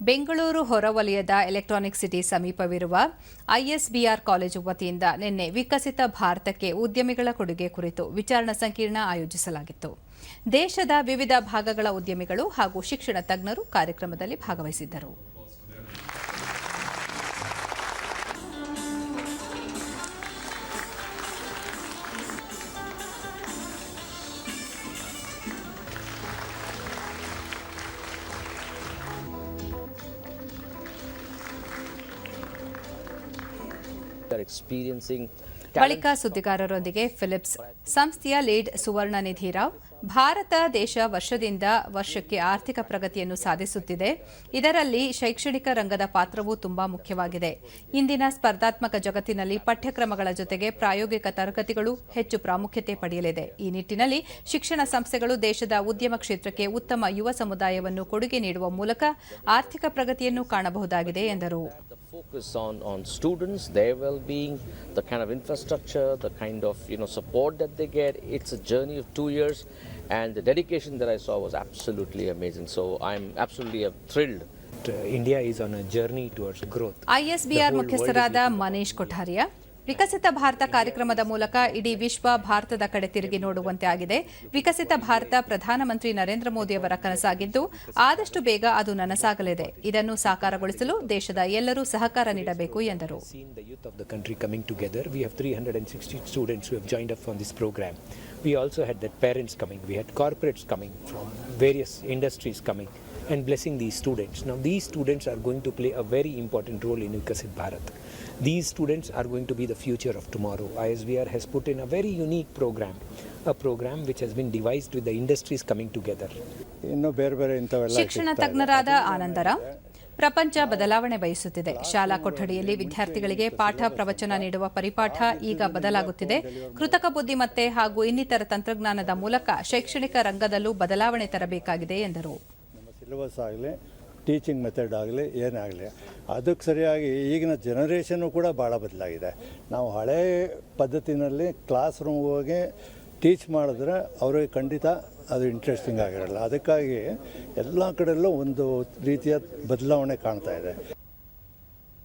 ಬೆಂಗಳೂರು ಹೊರವಲಯದ electronic city ಸಮೀಪವಿರುವ ISBR college ವತಿಯಿಂದ ನಿನ್ನೆ ವಿಕಸಿತ ಭಾರತಕ್ಕೆ ಉದ್ಯಮಿಗಳ ಕೊಡುಗೆ ಕುರಿತು ವಿಚಾರಣಾ ಸಂಕಿರಣ ಆಯೋಜಿಸಲಾಗಿತ್ತು. ದೇಶದ ವಿವಿಧ ಭಾಗಗಳ ಉದ್ಯಮಿಗಳು ಹಾಗೂ ಶಿಕ್ಷಣ ತಜ್ಞರು ಕಾರ್ಯಕ್ರಮದಲ್ಲಿ ಭಾಗವಹಿಸಿದ್ದರು. ಬಳಿಕ ಸುದ್ದಿಗಾರರೊಂದಿಗೆ ಫಿಲಿಪ್ಸ್ ಸಂಸ್ಥೆಯ ಲೀಡ್ ಸುವರ್ಣ ನಿಧಿ ರಾವ್. ಭಾರತ ದೇಶ ವರ್ಷದಿಂದ ವರ್ಷಕ್ಕೆ ಆರ್ಥಿಕ ಪ್ರಗತಿಯನ್ನು ಸಾಧಿಸುತ್ತಿದೆ. ಇದರಲ್ಲಿ ಶೈಕ್ಷಣಿಕ ರಂಗದ ಪಾತ್ರವೂ ತುಂಬಾ ಮುಖ್ಯವಾಗಿದೆ. ಇಂದಿನ ಸ್ಪರ್ಧಾತ್ಮಕ ಜಗತ್ತಿನಲ್ಲಿ ಪಠ್ಯಕ್ರಮಗಳ ಜೊತೆಗೆ ಪ್ರಾಯೋಗಿಕ ತರಗತಿಗಳು ಹೆಚ್ಚು ಪ್ರಾಮುಖ್ಯತೆ ಪಡೆಯಲಿದೆ. ಈ ನಿಟ್ಟಿನಲ್ಲಿ ಶಿಕ್ಷಣ ಸಂಸ್ಥೆಗಳು ದೇಶದ ಉದ್ಯಮ ಕ್ಷೇತ್ರಕ್ಕೆ ಉತ್ತಮ ಯುವ ಸಮುದಾಯವನ್ನು ಕೊಡುಗೆ ನೀಡುವ ಮೂಲಕ ಆರ್ಥಿಕ ಪ್ರಗತಿಯನ್ನು ಕಾಣಬಹುದಾಗಿದೆ ಎಂದರು. Focus on, on students, their well-being, the kind of infrastructure, the kind of you know support that they get. It's a journey of two years, and the dedication that I saw was absolutely amazing. So I'm absolutely uh, thrilled. Uh, India is on a journey towards growth. ISBR ಮುಖ್ಯಸ್ಥರಾದ ಮನೀಶ್ ಕೊಠಾರಿಯಾ ವಿಕಸಿತ ಭಾರತ ಕಾರ್ಯಕ್ರಮದ ಮೂಲಕ ಇಡೀ ವಿಶ್ವ ಭಾರತದ ಕಡೆ ತಿರುಗಿ ನೋಡುವಂತೆ ಆಗಿದೆ ವಿಕಸಿತ ಭಾರತ ಪ್ರಧಾನಮಂತ್ರಿ ನರೇಂದ್ರ ಮೋದಿ ಅವರ ಕನಸಾಗಿದ್ದು ಆದಷ್ಟು ಬೇಗ ಅದು ನನಸಾಗಲಿದೆ ಇದನ್ನು ಸಾಕಾರಗೊಳಿಸಲು ದೇಶದ ಎಲ್ಲರೂ ಸಹಕಾರ ನೀಡಬೇಕು ಎಂದರು Seen the youth of the country coming together. We have 360 students who have joined up on this program. We also had that parents coming. We had corporates coming from various industries coming and blessing these students. Now these students are going to play a very important role in Vikasit Bharat. These students are going to be the future of tomorrow. ISVR has put in a very unique program, a program which has been devised with the industries coming together. ಇನ್ನು ಬೇರೆ ಬೇರೆ ಇಂಥವೆಲ್ಲ ಶಿಕ್ಷಣ ತಜ್ಞರಾದ ಆನಂದರಾಮ್ ಪ್ರಪಂಚ ಬದಲಾವಣೆ ಬಯಸುತ್ತಿದೆ ಶಾಲಾ ಕೊಠಡಿಯಲ್ಲಿ ವಿದ್ಯಾರ್ಥಿಗಳಿಗೆ ಪಾಠ ಪ್ರವಚನ ನೀಡುವ ಪರಿಪಾಠ ಈಗ ಬದಲಾಗುತ್ತಿದೆ ಕೃತಕ ಬುದ್ಧಿಮತ್ತೆ ಹಾಗೂ ಇನ್ನಿತರ ತಂತ್ರಜ್ಞಾನದ ಮೂಲಕ ಶೈಕ್ಷಣಿಕ ರಂಗದಲ್ಲೂ ಬದಲಾವಣೆ ತರಬೇಕಾಗಿದೆ ಎಂದರು ನಮ್ಮ ಸಿಲೆಬಸ್ ಆಗಲಿ ಟೀಚಿಂಗ್ ಮೆಥಡ್ ಆಗಲಿ ಏನೇ ಆಗಲಿ ಅದಕ್ಕೆ ಸರಿಯಾಗಿ ಈಗಿನ ಜನರೇಷನ್ನು ಕೂಡ ಭಾಳ ಬದಲಾಗಿದೆ. ನಾವು ಹಳೆ ಪದ್ಧತಿನಲ್ಲಿ ಕ್ಲಾಸ್ ರೂಮ್ ಹೋಗಿ ಟೀಚ್ ಮಾಡಿದ್ರೆ ಅವ್ರಿಗೆ ಖಂಡಿತ ಅದು ಇಂಟ್ರೆಸ್ಟಿಂಗ್ ಆಗಿರಲ್ಲ. ಅದಕ್ಕಾಗಿ ಎಲ್ಲ ಕಡೆಯಲ್ಲೂ ಒಂದು ರೀತಿಯ ಬದಲಾವಣೆ ಕಾಣ್ತಾ ಇದೆ.